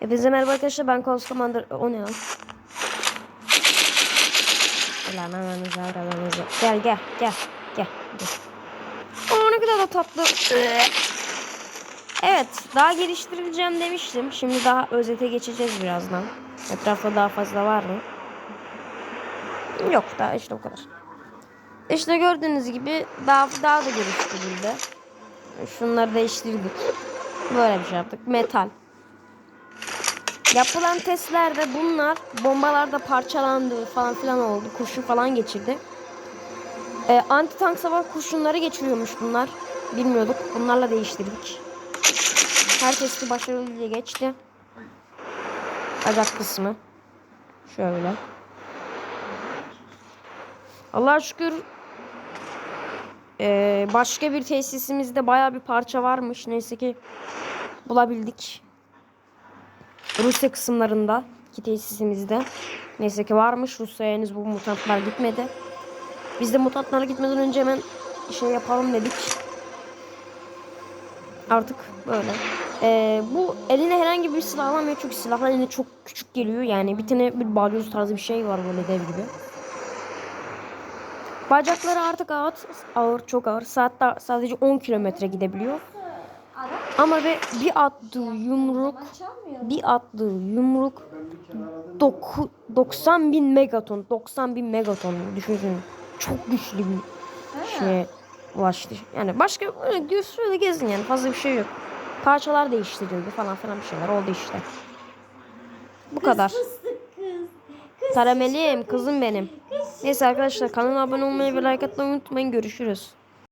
Hepinize merhaba arkadaşlar ben Koz Commander. O ne lan? Ulan ananızı aranızı. Gel gel gel gel. gel. Aa ne kadar da tatlı. Evet daha geliştirileceğim demiştim. Şimdi daha özete geçeceğiz birazdan. Etrafta daha fazla var mı? Yok daha işte o kadar. İşte gördüğünüz gibi daha daha da geliştirildi. Şunları değiştirdik. Böyle bir şey yaptık. Metal. Yapılan testlerde bunlar bombalarda parçalandı falan filan oldu. Kurşun falan geçirdi. Ee, anti tank savaş kurşunları geçiriyormuş bunlar. Bilmiyorduk. Bunlarla değiştirdik. Her testi başarılı diye geçti. Bacak kısmı. Şöyle. Allah'a şükür ee, başka bir tesisimizde baya bir parça varmış. Neyse ki bulabildik. Rusya kısımlarında iki tesisimizde. Neyse ki varmış. Rusya'ya henüz bu mutantlar gitmedi. Biz de mutantlara gitmeden önce hemen şey yapalım dedik. Artık böyle. Ee, bu eline herhangi bir silah alamıyor çünkü silahlar eline çok küçük geliyor. Yani bir tane bir balyoz tarzı bir şey var böyle dev gibi. Bacakları artık ağır, ağır çok ağır. Saatte sadece 10 kilometre gidebiliyor. Ama ve bir attığı yumruk bir attığı yumruk doku, 90 bin megaton 90 bin megaton düşünün çok güçlü bir şeye ulaştı. Yani başka öyle şöyle gezin yani fazla bir şey yok. Parçalar değiştirildi falan filan bir şeyler oldu işte. Bu kadar. Karamelim kızım benim. Neyse arkadaşlar kanala abone olmayı ve like atmayı unutmayın. Görüşürüz.